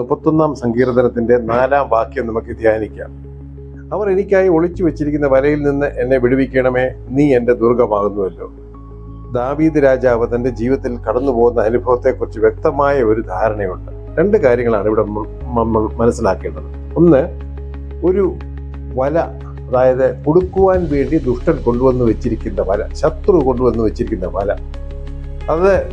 മുപ്പത്തൊന്നാം സങ്കീർത്തനത്തിന്റെ നാലാം വാക്യം നമുക്ക് ധ്യാനിക്കാം. അവർ എനിക്കായി ഒളിച്ചു വെച്ചിരിക്കുന്ന വലയിൽ നിന്ന് എന്നെ വിടുവിക്കണമേ നീ എന്റെ ദുർഗമാകുന്നുവല്ലോ. ദാവീദ് രാജാവ് തന്റെ ജീവിതത്തിൽ കടന്നു പോകുന്ന അനുഭവത്തെക്കുറിച്ച് വ്യക്തമായ ഒരു ധാരണയുണ്ട്. രണ്ട് കാര്യങ്ങളാണ് ഇവിടെ നമ്മൾ മനസ്സിലാക്കേണ്ടത്. ഒന്ന് ഒരു വല അതായത് കൊടുക്കുവാൻ വേണ്ടി ദുഷ്ടൻ കൊണ്ടുവന്ന് വെച്ചിരിക്കുന്ന വല ശത്രു കൊണ്ടുവന്ന് വെച്ചിരിക്കുന്ന വല. അത്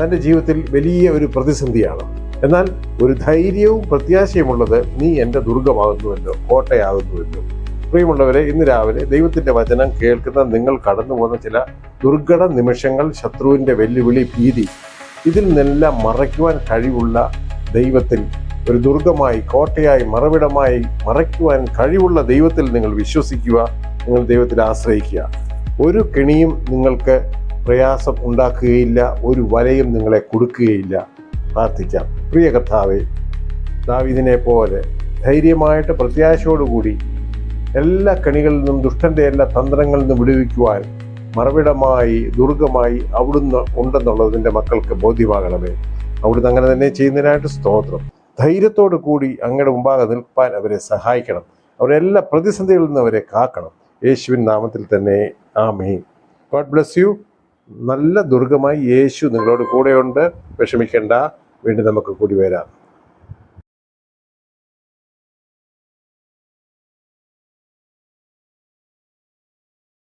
തന്റെ ജീവിതത്തിൽ വലിയ ഒരു പ്രതിസന്ധിയാണ്. എന്നാൽ ഒരു ധൈര്യവും പ്രത്യാശയുമുള്ളത് നീ എന്റെ ദുർഗമാകുന്നുവല്ലോ കോട്ടയാകുന്നുവല്ലോ. പ്രിയമുള്ളവരെ ഇന്ന് രാവിലെ ദൈവത്തിന്റെ വചനം കേൾക്കുന്ന നിങ്ങൾ കടന്നു പോകുന്ന ചില ദുർഘട നിമിഷങ്ങൾ ശത്രുവിന്റെ വെല്ലുവിളി ഭീതി ഇതിൽ നിന്നെല്ലാം മറയ്ക്കുവാൻ കഴിവുള്ള ദൈവത്തിൽ ഒരു ദുർഗമായി കോട്ടയായി മറവിടമായി മറയ്ക്കുവാൻ കഴിവുള്ള ദൈവത്തിൽ നിങ്ങൾ വിശ്വസിക്കുക നിങ്ങൾ ദൈവത്തിൽ ആശ്രയിക്കുക. ഒരു കെണിയും നിങ്ങൾക്ക് പ്രയാസം ഉണ്ടാക്കുകയില്ല ഒരു വലയും നിങ്ങളെ കൊടുക്കുകയില്ല. പ്രാർത്ഥിക്കാം. പ്രിയ കർത്താവെ ദാവിദിനെ പോലെ ധൈര്യമായിട്ട് പ്രത്യാശയോടുകൂടി എല്ലാ കണികളിൽ നിന്നും ദുഷ്ടന്റെ എല്ലാ തന്ത്രങ്ങളിൽ നിന്നും വിടുവിക്കുവാൻ മറവിടമായി ദുർഗമായി അവിടുന്ന് ഉണ്ടെന്നുള്ളതിന്റെ മക്കൾക്ക് ബോധ്യമാകണമേ. അവിടുന്ന് അങ്ങനെ തന്നെ ചെയ്യുന്നതിനായിട്ട് സ്തോത്രം. ധൈര്യത്തോടു കൂടി അങ്ങയുടെ മുമ്പാകെ നിൽപ്പാൻ അവരെ സഹായിക്കണം. അവരെല്ലാ പ്രതിസന്ധികളിൽ നിന്ന് അവരെ കാക്കണം. യേശുവിൻ നാമത്തിൽ തന്നെ ആമേ ഗോഡ് ബ്ലെസ് യു. നല്ല ദുർഗമായി യേശു നിങ്ങളോട് കൂടെയുണ്ട്. വിഷമിക്കേണ്ട. വീണ്ടും നമുക്ക് കൂടി വരാം.